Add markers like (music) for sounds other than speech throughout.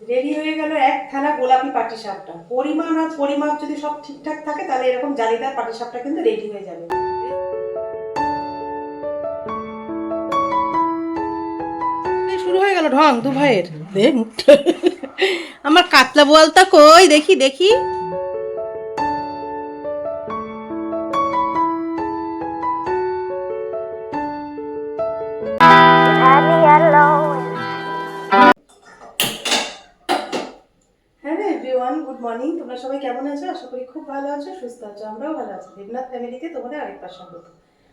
Ready হয়ে গেল এক থালা গোলাপি পাটি সাপটা পরিমাণ আর পরিমাপ যদি সব ঠিকঠাক থাকে, তাহলে এরকম জালিদার পাটি সাপটা কিন্তু রেডি হয়ে যাবে। শুরু হয়ে গেল ঢং, দু ভাইয়ের। আমার কাতলা বলতা কই? দেখি দেখি। মর্নিং, তোমরা সবাই কেমন আছো? আশা করি খুব ভালো আছো, সুস্থ আছো, আমরাও ভালো আছি। দেবনাথ ফ্যামিলিতে তোমাদের আরেকবার স্বাগত।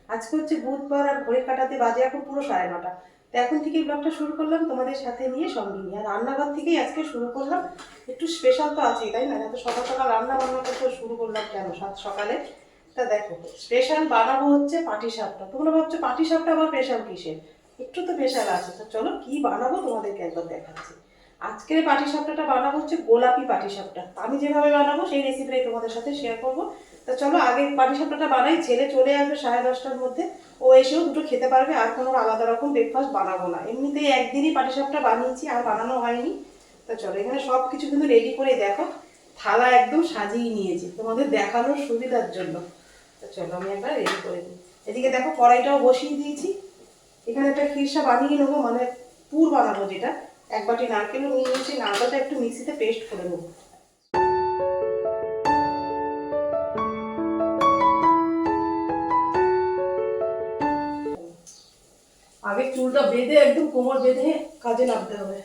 আজকে হচ্ছে বুধবার আর ঘড়ির কাটাতে বাজে এখন পুরো সাড়ে নটা। তো এখন থেকেই ব্লগটা শুরু করলাম তোমাদের সাথে নিয়ে সঙ্গে নিয়ে। আর রান্নাঘর থেকেই আজকে শুরু করলাম। একটু স্পেশাল তো আছেই, তাই না? এত সকাল সকাল রান্না বান্না করতে শুরু করলাম কেন সাত সকালে? তা দেখো স্পেশাল বানাবো হচ্ছে পাটি সাপটা। তোমরা ভাবছ পাটি সাপটা আবার স্পেশাল কিসের? একটু তো স্পেশাল আছে। তো চলো কি বানাবো তোমাদেরকে একবার দেখাচ্ছি। আজকের পাটি সাপটাটা বানাবো হচ্ছে গোলাপি পাটি সাপটা আমি যেভাবে বানাবো, সেই রেসিপিটাই তোমাদের সাথে শেয়ার করব। তা চলো, আগে পাটি সাপটাটা বানাই, ছেলে চলে আসবে সাড়ে দশটার মধ্যে। ও এসেও দুটো খেতে পারবে, আর কোনো আলাদা রকম ব্রেকফাস্ট বানাবো না। এমনিতেই একদিনই পাটি সাপটা বানিয়েছি, আর বানানো হয়নি। তা চলো, এখানে সব কিছু কিন্তু রেডি করে দেখো। থালা একদম সাজিয়ে নিয়েছি, তোমাদের দেখানোর সুবিধার জন্য। তা চলো, আমি একবার রেডি করে দিই এদিকে দেখো, কড়াইটাও বসিয়ে দিয়েছি। এখানে একটা খিরসা বানিয়ে নেব মানে পুর বানাবো যেটা। এক বাটি নারকেলও নিয়ে নিয়েছি নারকেলটা একটু মিক্সিতে পেস্ট করে নেব। আগে চুলটা বেঁধে, একদম কোমর বেঁধে কাজে নামতে হবে।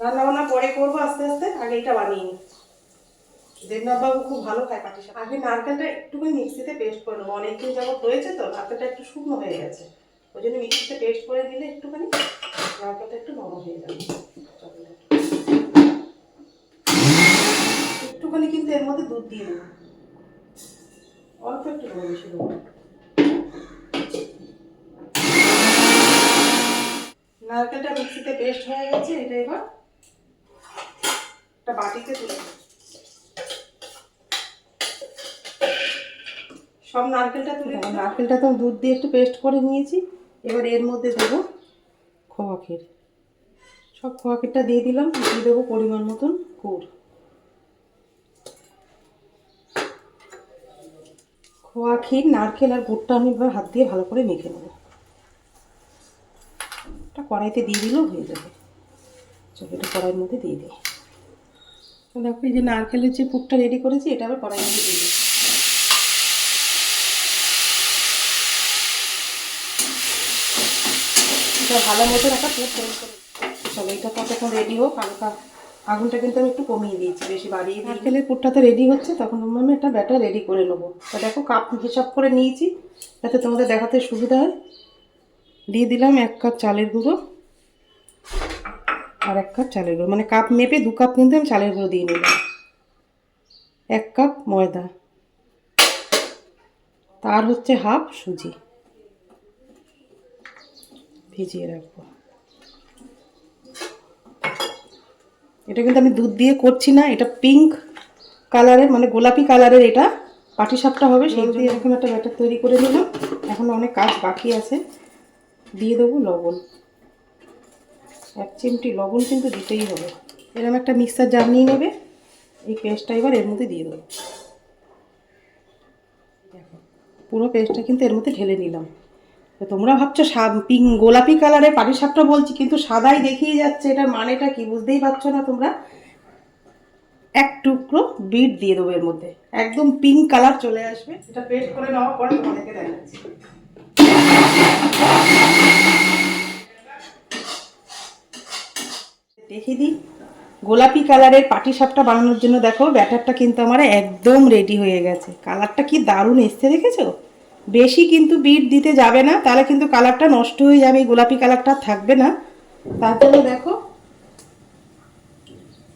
রান্না বান্না পরে করব আস্তে আস্তে, আগে এটা বানিয়ে নিই। দেবনাথ বাবু খুব ভালো খায় পাটি। আগে নারকেলটা একটুখানি মিক্সিতে পেস্ট করে নেব। অনেকদিন যাবত রয়েছে তো, নারকেলটা একটু শুকনো হয়ে গেছে। ওই জন্য মিক্সিতে পেস্ট করে দিলে একটুখানি নারকেলটা একটু নরম হয়ে যাবে। একটুখানি কিন্তু এর মধ্যে দুধ দিয়ে দেবো। অল্প একটু দেবো বেশি নারকেলটা মিক্সিতে পেস্ট হয়ে গেছে, এটা এবার একটা বাটিতে তুলে সব নারকেলটা তুলে। নারকেলটা তো দুধ দিয়ে একটু পেস্ট করে নিয়েছি। এবার এর মধ্যে দেবো খোয়া ক্ষীর সব খোয়া ক্ষীরটা দিয়ে দিলাম, দিয়ে দেবো পরিমাণ মতন গুড়। খোয়া ক্ষীর নারকেল আর গুড়টা আমি এবার হাত দিয়ে ভালো করে মেখে নেব। এটা কড়াইতে দিয়ে দিলেও হয়ে যাবে। চলো এটা কড়াইয়ের মধ্যে দিয়ে দিই। দেখো এই যে নারকেলের যে পুরটা রেডি করেছি, এটা আবার কড়াইয়ের মধ্যে দিয়ে দিই এটা ভালো মতো একটা পুর তৈরি করে চলো, এটা ততক্ষণ রেডি হোক, হালকা আগুনটা কিন্তু আমি একটু কমিয়ে দিয়েছি, বেশি বাড়িয়ে দিই পুরটা তো রেডি হচ্ছে, তখন আমি একটা ব্যাটার রেডি করে নেব। তো দেখো কাপ হিসাব করে নিয়েছি, যাতে তোমাদের দেখাতে সুবিধা হয়। দিয়ে দিলাম এক কাপ চালের গুঁড়ো আর এক কাপ চালের গুঁড়ো। মানে কাপ মেপে দু কাপ কিন্তু আমি চালের গুঁড়ো দিয়ে নিলাম। এক কাপ ময়দা। তার হচ্ছে হাফ সুজি। ভিজিয়ে রাখব। এটা কিন্তু আমি দুধ দিয়ে করছি না এটা পিঙ্ক কালারের মানে গোলাপি কালারের এটা। পাটি সাপটা হবে সেই দিয়ে এরকম একটা ব্যাটার তৈরি করে নিলাম। এখন অনেক কাজ বাকি আছে। দিয়ে দেবো লবণ। এক চিমটি লবণ কিন্তু দিতেই হবে। এরকম একটা মিক্সার জার নিয়ে নেবে। এই পেস্টটা এবার এর মধ্যে দিয়ে দেবো। দেখো পুরো পেস্টটা কিন্তু এর মধ্যে ঢেলে নিলাম। তো তোমরা ভাবছ পিঙ্ক গোলাপি কালারের পাটি সাপটা বলছি কিন্তু সাদাই দেখিয়ে যাচ্ছে এটার মানেটা কি বুঝতেই পারছ না তোমরা? এক টুকরো বিট দিয়ে দেবো এর মধ্যে। একদম পিঙ্ক কালার চলে আসবে। এটা পেস্ট করে নেওয়ার পরে তোমাদেরকে দেখাচ্ছি। দেখে দিই। গোলাপি কালারের পাটি সাপটা বানানোর জন্য দেখো ব্যাটারটা কিন্তু আমার একদম রেডি হয়ে গেছে। কালারটা কি দারুণ এসছে দেখেছ? বেশি কিন্তু বিট দিতে যাবে না তাহলে কিন্তু কালারটা নষ্ট হয়ে যাবে এই গোলাপি কালারটা থাকবে না। তার জন্য দেখো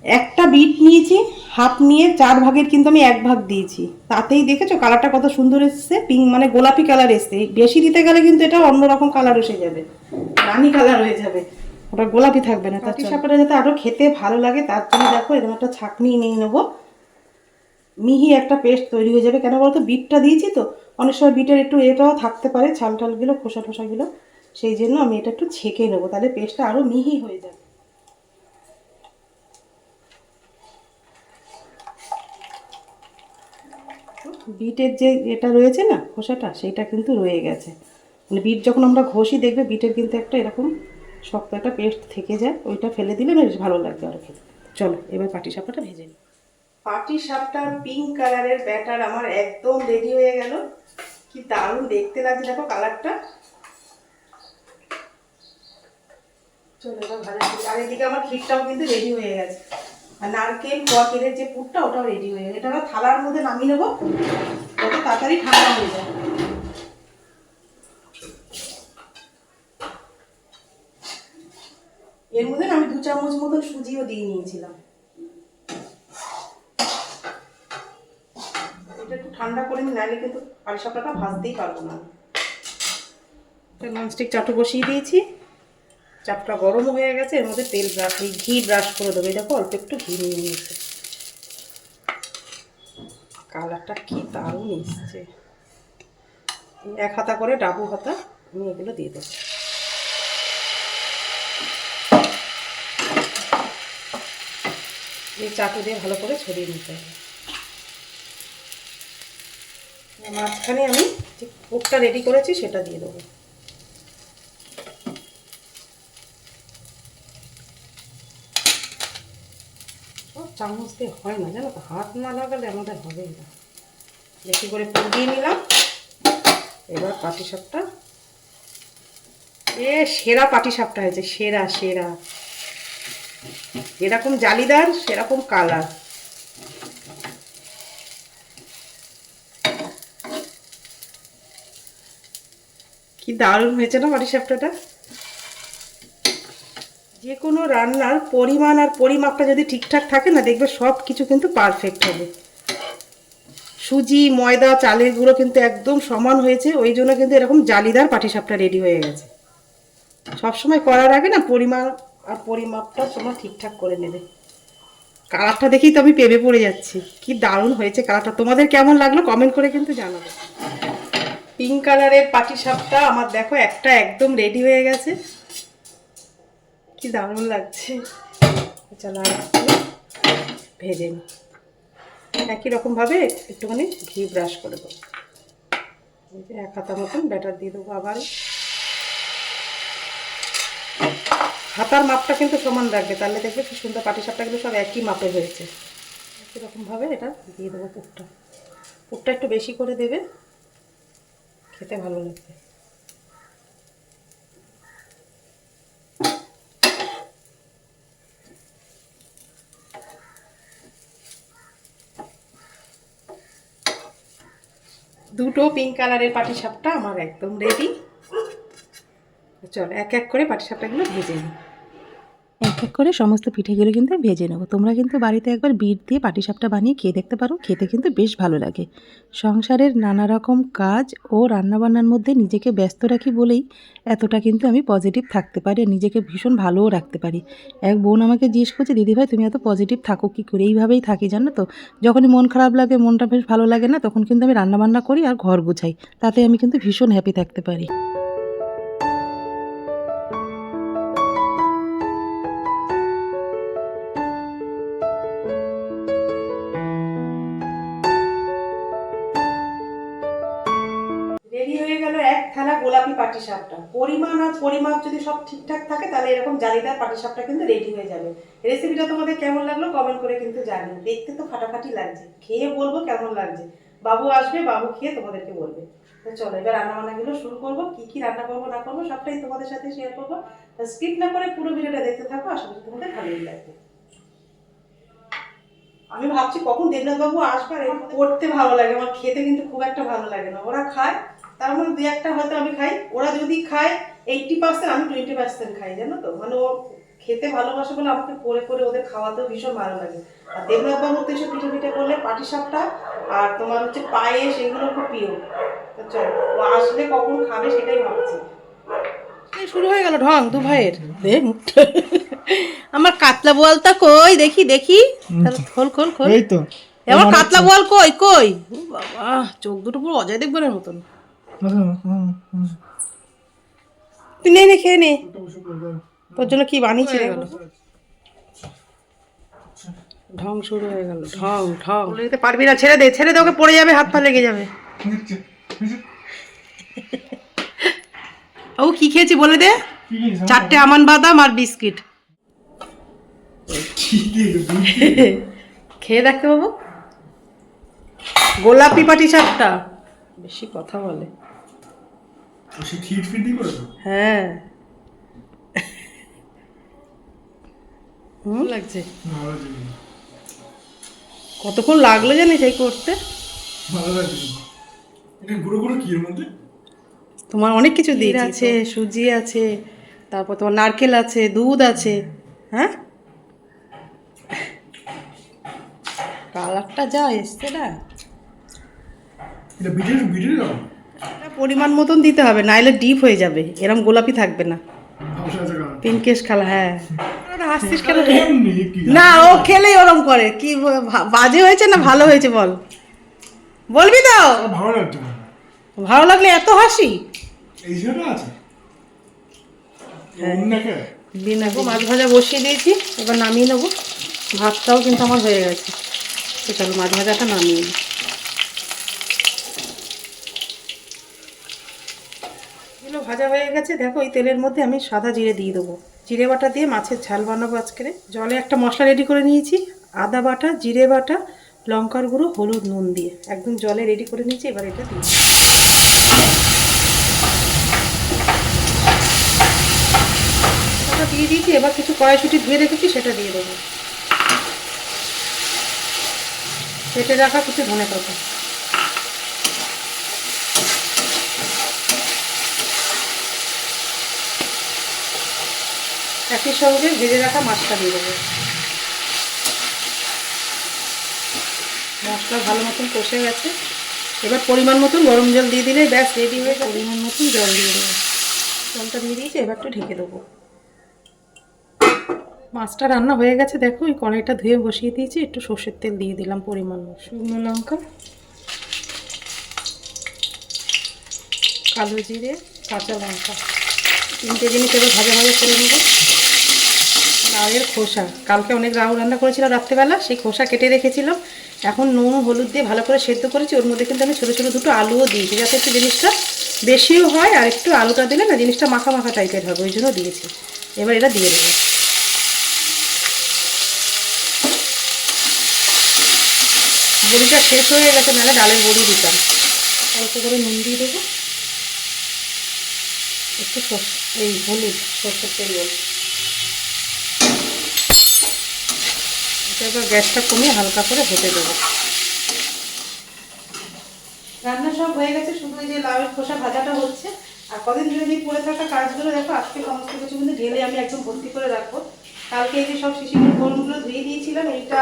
একটা বিট নিয়েছি হাফ নিয়ে চার ভাগের কিন্তু আমি এক ভাগ দিয়েছি। তাতেই দেখেছ কালারটা কত সুন্দর এসছে পিঙ্ক মানে গোলাপি কালার এসছে। বেশি দিতে গেলে কিন্তু এটা অন্যরকম কালার এসে যাবে রানি কালার হয়ে যাবে। ওটা গোলাপি থাকবে না তার সাপটা যাতে আরও খেতে ভালো লাগে তার জন্য দেখো এরকম একটা ছাকনি নিয়ে নেব। মিহি একটা পেস্ট তৈরি হয়ে যাবে কেন বলতো? বিটটা দিয়েছি তো অনেক সময় বিটের একটু এটাও থাকতে পারে ছাল ঠালগুলো খোসা ঠোসাগুলো সেই জন্য আমি এটা একটু ছেঁকে নেব, তাহলে পেস্টটা আরও মিহি হয়ে যাবে। বিটের যে এটা রয়েছে না, খোসাটা, সেইটা কিন্তু রয়ে গেছে। মানে বিট যখন আমরা ঘষি, দেখবে বিটের কিন্তু একটা এরকম শক্ত একটা পেস্ট থেকে যায়, ওইটা ফেলে দিলে বেশ ভালো লাগবে আর খেতে। চলো, এবার পাটি সাপটা ভেজে নিই। পাটি সাপটার পিঙ্ক কালারের ব্যাটার আমার একদম রেডি হয়ে গেল। কি দারুণ দেখতে লাগছে, দেখো কালারটা চলো আর এদিকে আমার ক্ষীরটাও কিন্তু রেডি হয়ে গেছে। আর নারকেল, কোয়াকেলের যে পুরটা, ওটাও রেডি হয়ে গেছে। এটা আমরা থালার মধ্যে নামিয়ে নেব। যত তাড়াতাড়ি ঠান্ডা হয়ে যায়। এর মধ্যে আমি দু চামচ মতন সুজিও দিয়ে নিয়েছিলাম এটা একটু ঠান্ডা করে নি নাহলে কিন্তু পাটি সাপটাটা ভাজতেই পারব না। ননস্টিক চাটু বসিয়ে দিয়েছি। চাপটা গরম হয়ে গেছে, এর মধ্যে তেল ব্রাশ এই ঘি ব্রাশ করে দেবো। দেখো, অল্প একটু ঘি নিয়ে নিয়েছে। কালারটা কি দারুণ এসছে। এক হাতা করে ডাবু হাতা আমি এগুলো দিয়ে দেবো। এই চাকু দিয়ে ভালো করে ছড়িয়ে নিতে হবে। মাঝখানে আমি যে পুরটা রেডি করেছি, সেটা দিয়ে দেবো। চামচ দিয়ে হয় না, জানো তো, হাত না লাগালে আমাদের হবেই না। বেশি করে পুর দিয়ে নিলাম। এবার পাটি সাপটা এ, সেরা পাটি সাপটা হয়েছে, সেরা সেরা। যেরকম জালিদার, সেরকম কালার। কি দারুণ হয়েছে না পাটি সাপটাটা? যে কোনো রান্নার পরিমাণ আর পরিমাপটা যদি ঠিকঠাক থাকে না, দেখবে সব কিছু কিন্তু পারফেক্ট হবে। সুজি, ময়দা, চালের গুঁড়ো কিন্তু একদম সমান হয়েছে, ওই জন্য কিন্তু এরকম জালিদার পাটিসাপটা রেডি হয়ে গেছে। সবসময় করার আগে না পরিমাণ আর পরিমাপটা তোমরা ঠিকঠাক করে নেবে। কালারটা দেখেই তো আমি পেবে পড়ে যাচ্ছি। কি দারুণ হয়েছে কালারটা। তোমাদের কেমন লাগল? কমেন্ট করে কিন্তু জানাবে। পিঙ্ক কালারের পাটিসাপটা আমার দেখো একটা একদম রেডি হয়ে গেছে। কি দারুণ লাগছে। চলো ভেজে নিই। একই রকমভাবে একটুখানি ঘি ব্রাশ করে দেবো। এক হাতা মতন ব্যাটার দিয়ে দেবো আবার। হাতার মাপটা কিন্তু সমান রাখবে, তাহলে দেখবে কি সুন্দর পাটি সাপটাগুলো সব একই মাপে হয়েছে। একই রকমভাবে এটা দিয়ে দেবো পুরটা। পুরটা একটু বেশি করে দেবে। খেতে ভালো লাগবে। দুটো পিঙ্ক কালারের পাটি সাপটা আমার একদম রেডি চল, এক এক করে পাটি সাপটাগুলো ভেজে নিই। এক এক করে সমস্ত পিঠেগুলো কিন্তু ভেজে নেব। তোমরা কিন্তু বাড়িতে একবার বিট দিয়ে পাটিসাপটা বানিয়ে খেয়ে দেখতে পারো, খেতে কিন্তু বেশ ভালো লাগে। সংসারের নানা রকম কাজ ও রান্নাবান্নার মধ্যে নিজেকে ব্যস্ত রাখি বলেই এতটা কিন্তু আমি পজিটিভ থাকতে পারি আর নিজেকে ভীষণ ভালোও রাখতে পারি। এক বোন আমাকে জিজ্ঞেস করছে দিদিভাই তুমি এত পজিটিভ থাকো, কী করে? এইভাবেই থাকি, জানো তো? যখনই মন খারাপ লাগে, মনটা বেশ ভালো লাগে না, তখন কিন্তু আমি রান্নাবান্না করি আর ঘর গুছাই। তাতে আমি কিন্তু ভীষণ হ্যাপি থাকতে পারি। গোলাপি পাটি সাপটা পরিমাণ আর পরিমাপ যদি সব ঠিকঠাক থাকে, তাহলে এরকম জালিদার পাটি সাপটা কিন্তু রেডি হয়ে যাবে। রেসিপিটা তোমাদের কেমন লাগল কমেন্ট করে কিন্তু জানিও। দেখতে তো ফাটাফাটি লাগছে। খেয়ে বলব কেমন লাগছে। বাবু আসবে, বাবু খেয়ে তোমাদেরকে বলবে। তো চলো, এবার রান্না বান্নাগুলো শুরু করব। কি কি রান্না করব, না করব, সবটাই তোমাদের সাথে শেয়ার করব। স্কিপ না করে পুরো ভিডিওটা দেখতে থাকো। আশা করি তোমাদের ভালোই লাগবে। আমি ভাবছি কখন দেবনাথ বাবু আসবে আর করতে ভালো লাগে। আমার খেতে কিন্তু খুব একটা ভালো লাগে না। ওরা খায় তার মধ্যে দু একটা হয়তো আমি খাই। ওরা যদি খায় এইটটি পার্সেন্ট আমি টোয়েন্টি পার্সেন্ট খাই জানো তো? মানে ও খেতে ভালোবাসে বলে আমাকে করে করে ওদের খাওয়াতেও ভীষণ ভালো লাগে। আর দেবনাথ বাবুর তো এসব পিঠে পিঠে করলে পাটি সাপটা আর তোমার হচ্ছে পায়েস এগুলো খুব প্রিয়। তো চলো ও আসলে কখন খাবে সেটাই ভাবছি। শুরু হয়ে গেল ঢং দু ভাইয়ের। আমার কাতলা বোয়ালটা কই? দেখি দেখি। খোল খোল খোল। এই তো আমার কাতলা বোয়াল কই কই? বাবা চোখ দুটো পুরো অজয় দেখবেনের মতন। তুই নে নে খেয়ে নে। তোর জন্য কি বানিয়েছি রে ঢং শুরু হয়ে গেল ঢং ঢং। বলে দিতে পারবি না ছেড়ে দে ছেড়ে দে ওকে পড়ে যাবে হাত পা লেগে যাবে। ও কি খেয়েছি বলে দে? চারটে আমান বাদাম আর বিস্কিট। খেয়ে দেখতে বাবু। গোলাপি পাটি সাপটা বেশি কথা বলে। সে হ্যাঁ। হুম লাগছে। ভালো লাগছে কতক্ষণ লাগল জানিস এই করতে? ভালো লাগছে এটা গুঁড়ো গুঁড়ো কি এর মধ্যে? তোমার অনেক কিছু দিয়ে আছে সুজি আছে তারপর তোমার নারকেল আছে দুধ আছে হ্যাঁ? কালারটা যা এসছে না। এটা বিটের বিটের পরিমাণ মতন দিতে হবে নাইলে ডিপ হয়ে যাবে এরম গোলাপি থাকবে না। পিঙ্কেশ কালার হ্যাঁ। হাসছিস কেন না ও খেলেই ওরম করে কি বাজে হয়েছে না ভালো হয়েছে বল? বলবি তো? ভালো লাগলে এত হাসি? এই আছে? অন্যকে মাছ ভাজা বসিয়ে দিয়েছি এবার নামিয়ে নেব। ভাতটাও কিন্তু আমার হয়ে গেছে। তো চলো মাছ ভাজাটা নামিয়ে নিই ভাজা হয়ে গেছে, দেখো এই তেলের মধ্যে আমি সাদা জিরে দিয়ে দেবো। জিরে বাটা দিয়ে মাছের ঝাল বানাবো আজকে। জলে একটা মশলা রেডি করে নিয়েছি, আদা বাটা, জিরে বাটা, লঙ্কার গুঁড়ো, হলুদ, নুন দিয়ে। একদম জলে রেডি করে নিয়েছি, এবার এটা ওটা দিয়ে দিয়েছি, এবার কিছু কড়াইশুটি ধুয়ে রেখেছি, সেটা দিয়ে দেবো। কেটে রাখা কিছু ধনে পাতা। একই সঙ্গে ভেজে রাখা মাছটা দিয়ে দেবো। মশলা ভালো মতন কষে গেছে। এবার পরিমাণ মতন গরম জল দিয়ে দিলে ব্যাস রেডি হয়ে পরিমাণ মতন জল দিয়ে দেবো জলটা দিয়ে দিয়েছি এবার একটু ঢেকে দেবো। মাছটা রান্না হয়ে গেছে দেখো ওই কড়াইটা ধুয়ে বসিয়ে দিয়েছি একটু সর্ষের তেল দিয়ে দিলাম পরিমাণ মতো। শুকনো লঙ্কা। কালো জিরে কাঁচা লঙ্কা। তিনটে জিনিস এবার ভাজা ভাজা করে নেব। লাউয়ের খোসা। কালকে অনেক লাউ রান্না করেছিলাম রাত্রেবেলা, সেই খোসা কেটে রেখেছিলাম এখন নুন, হলুদ দিয়ে ভালো করে সেদ্ধ করেছি। ওর মধ্যে কিন্তু আমি ছোটো ছোটো দুটো আলুও দিয়েছি যাতে একটু জিনিসটা বেশিও হয় আর একটু আলুটা দিলে না জিনিসটা মাখা মাখা টাইপের হবে, ওই জন্য দিয়েছি। এবার এটা দিয়ে দেবো। বড়িটা শেষ হয়ে গেছে, নাহলে ডালের বড়ি দিতাম। অল্প করে নুন দিয়ে দেবো। একটু এই হলুদ, সর্ষের তেল হলুদ। এটা এবার গ্যাসটা কমিয়ে হালকা করে হতে দেবো। রান্না সব হয়ে গেছে, শুধু এই যে লাউয়ের খোসা ভাজাটা হচ্ছে। আর কদিন ধরে যে পড়ে থাকা কাজগুলো, দেখো, আজকে সমস্ত কিছু কিন্তু ঢেলে আমি একদম ভর্তি করে রাখব। কালকে এই যে সব শিশির ফোনগুলো ধুয়ে দিয়েছিলাম, এইটা,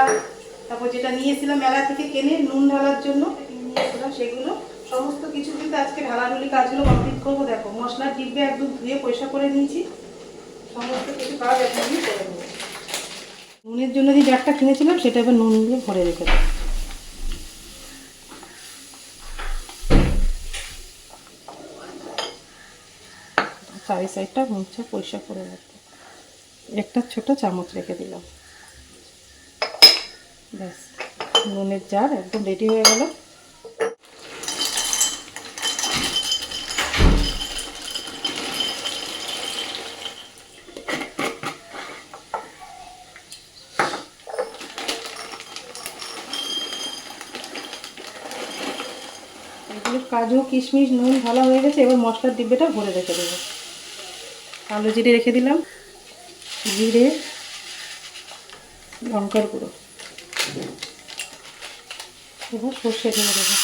তারপর যেটা নিয়েছিলাম মেলা থেকে কেনে, নুন ঢালার জন্য নিয়েছিলাম সেগুলো। সমস্ত কিছু কিন্তু আজকে ঢালাঢুলি কাজগুলো কমপ্লিট করব, দেখো। মশলার ডিব্বে একদম ধুয়ে পয়সা করে নিয়েছি। সমস্ত কিছু কাজ এখন আমি করে নেব। নুনের জন্য যে জারটা কিনেছিলাম, সেটা এবার নুন দিয়ে ভরে রেখে দেবো। চারি সাইডটা মুছে পরিষ্কার করে রাখব। একটা ছোট চামচ রেখে দিলাম। ব্যাস, নুনের জার একদম রেডি হয়ে গেল এগুলো কাজু, কিশমিশ, নুন ভালো হয়ে গেছে, এবার মশলার ডিব্বেটা ভরে রেখে দেবো। কালো জিরে রেখে দিলাম। জিরে, লঙ্কার গুঁড়ো। এবার সর্ষে ঢেলে দেবো।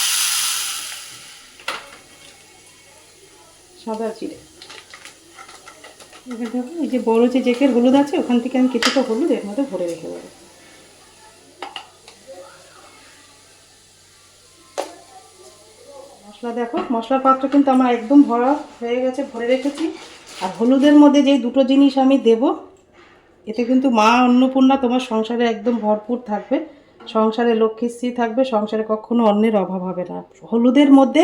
সাদা জিরে। এবার দেখো এই যে বড়ো যে জেকের হলুদ আছে, ওখান থেকে আমি কিছুটা হলুদ এর মধ্যে ভরে রেখে দেবো। মশলা দেখো, মশলার পাত্র কিন্তু আমার একদম ভরা হয়ে গেছে, ভরে রেখেছি। আর হলুদের মধ্যে যে দুটো জিনিস আমি দেব, এতে কিন্তু মা, অন্নপূর্ণা তোমার সংসারে একদম ভরপুর থাকবে। সংসারে লক্ষ্মীশ্রী থাকবে, সংসারে কখনো অন্যের অভাব হবে না। হলুদের মধ্যে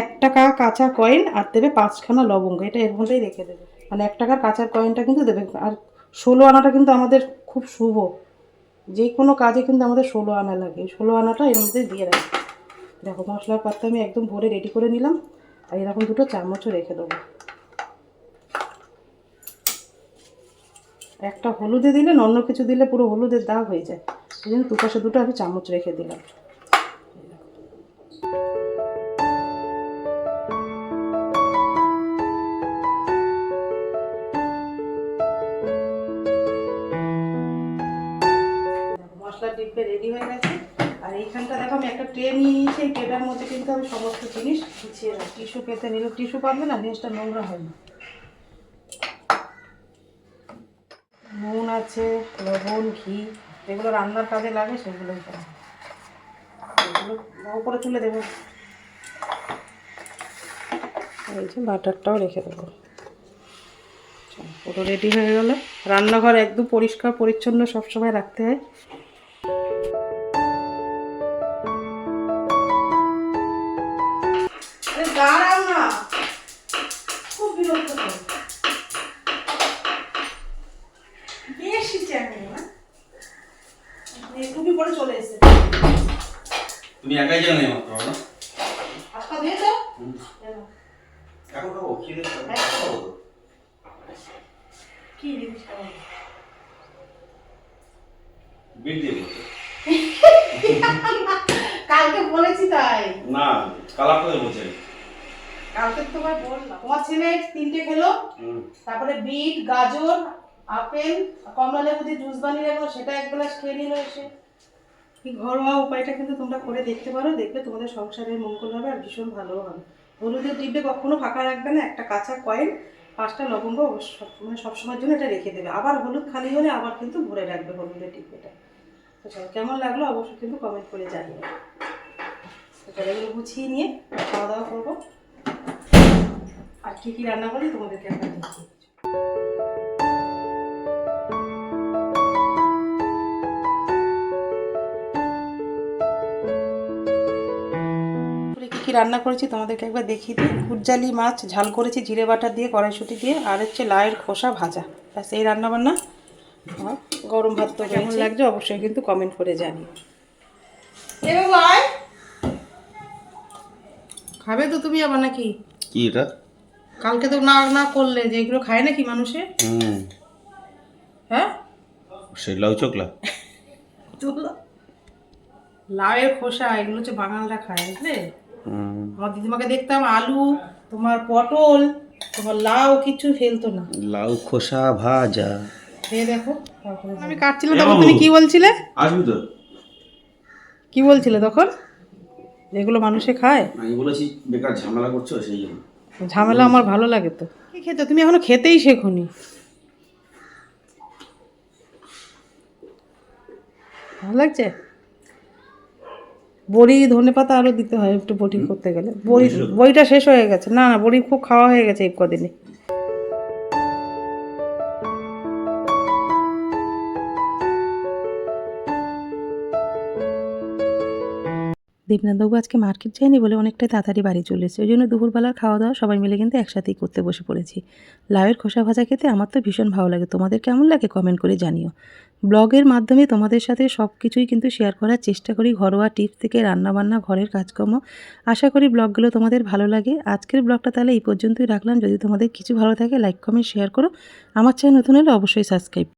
এক টাকা কাঁচা কয়েন আর দেবে পাঁচখানা লবঙ্গ, এটা এর মধ্যেই রেখে দেবে। মানে এক টাকার কাঁচার কয়েনটা কিন্তু দেবে। আর ষোলো আনাটা কিন্তু আমাদের খুব শুভ। যে কোনো কাজে কিন্তু আমাদের ষোলো আনা লাগে ষোলো আনাটা এর মধ্যে দিয়ে রাখি দেখো, মশলার পাত্র আমি একদম ভরে রেডি করে নিলাম। আর এরকম দুটো চামচও রেখে দেবো। একটা হলুদে দিলে অন্য কিছু দিলে পুরো হলুদের দাগ হয়ে যায়। সেই জন্য দুপাশে দুটো আমি চামচ রেখে দিলাম। মশলার ডিব্বে রেডি হয়ে গেছে। আর এইখানটা দেখো, আমি একটা ট্রে নিয়ে নিয়েছি এই ট্রেটার মধ্যে কিন্তু আমি সমস্ত জিনিস গুছিয়ে রাখি। টিস্যু পেতে নিলে টিস্যু পাবে না জিনিসটা নোংরা হয় না। নুন আছে, লবণ, ঘি, যেগুলো রান্নার কাজে লাগে সেগুলো এখানে। এগুলো উপরে তুলে দেবো। এই যে বাটারটাও রেখে দেবো। পুরো রেডি হয়ে গেল। রান্নাঘর একদম পরিষ্কার, পরিচ্ছন্ন সবসময় রাখতে হয়। খুব বিরক্ত করে। বেশি চ্যাংড়ি না টুপি পরে চলে এসেছে তুমি একাই জানো মাত্র না এখন খাব খিদে হ্যাঁ। খাব কি জিনিস বিল দিয়ে বলতে (laughs) কালকে বলেছি তাই। না কালারটা দিয়ে বলছে কালকে তোমার বললাম। তোমার ছেলে তিনটে খেলো। তারপরে বিট গাজর আপেল কমলা লেবু দিয়ে জুস বানিয়ে রাখল সেটা এক গ্লাস খেয়ে নিল এসে। এই ঘরোয়া উপায়টা কিন্তু তোমরা করে দেখতে পারো দেখবে তোমাদের সংসারের মঙ্গল হবে আর ভীষণ ভালোও হবে। হলুদের ডিব্বে কখনো ফাঁকা রাখবে না একটা কাঁচা কয়েন পাঁচটা লবঙ্গ মানে সবসময়ের জন্য এটা রেখে দেবে। আবার হলুদ খালি হলে আবার কিন্তু ভরে রাখবে হলুদের ডিব্বেটা। তো চলো কেমন লাগল অবশ্যই কিন্তু কমেন্ট করে জানিও। তো চলো এগুলো গুছিয়ে নিয়ে খাওয়া দাওয়া করব। আর কী কী রান্না করি তোমাদেরকে একটা কী কী রান্না করেছি তোমাদেরকে একবার দেখিয়ে দিই। কুটজালি মাছ ঝাল করেছি জিরে বাটা দিয়ে কড়াইশুঁটি দিয়ে আর হচ্ছে লায়ের খোসা ভাজা। ব্যাস এই রান্না বান্না গরম ভাত তো কেমন লাগছে? অবশ্যই কিন্তু কমেন্ট করে জানিও। আয় খাবে তো তুমি আবার নাকি? কি এটা? কালকে তো না না করলে যে এগুলো খায় নাকি মানুষে? হুম। হ্যাঁ? সেই লাউ চোখলা লাউয়ের খোসা এগুলো হচ্ছে বাঙালরা খায় বুঝলে? আমার দিদিমাকে দেখতাম আলু তোমার পটল তোমার লাউ কিছু ফেলতো না। লাউ খোসা ভাজা। খেয়ে দেখো আমি কাটছিলাম তখন তুমি কি বলছিলে? আসবি তো। কি বলছিলে তখন? যেগুলো মানুষে খায়? আমি বলেছি বেকার ঝামেলা করছ সেই জন্য। ঝামেলা আমার ভালো লাগে তো। কি খেতে তুমি এখনও খেতেই শেখোনি। ভালো লাগছে? বড়ি ধনে পাতা আরও দিতে হয় একটু বটি করতে গেলে। বড়ি বড়িটা শেষ হয়ে গেছে। না না বড়ি খুব খাওয়া হয়ে গেছে এই কদিনে। দেবনাথবাবু আজকে মার্কেট যায়নি বলে অনেকটাই তাড়াতাড়ি বাড়ি চলে এসেছে। ওই জন্য দুপুরবেলার খাওয়া দাওয়া সবাই মিলে কিন্তু একসাথেই করতে বসে পড়েছি। লাউয়ের খোসা ভাজা খেতে আমার তো ভীষণ ভালো লাগে। তোমাদের কেমন লাগে কমেন্ট করে জানিও। ব্লগের মাধ্যমে তোমাদের সাথে সব কিছুই কিন্তু শেয়ার করার চেষ্টা করি। ঘরোয়া টিপস থেকে রান্নাবান্না, ঘরের কাজকর্ম। আশা করি ব্লগগুলো তোমাদের ভালো লাগে। আজকের ব্লগটা তাহলে এই পর্যন্তই রাখলাম। যদি তোমাদের কিছু ভালো থাকে লাইক কমেন্ট শেয়ার করো। আমার চ্যানেল নতুন হলে অবশ্যই সাবস্ক্রাইব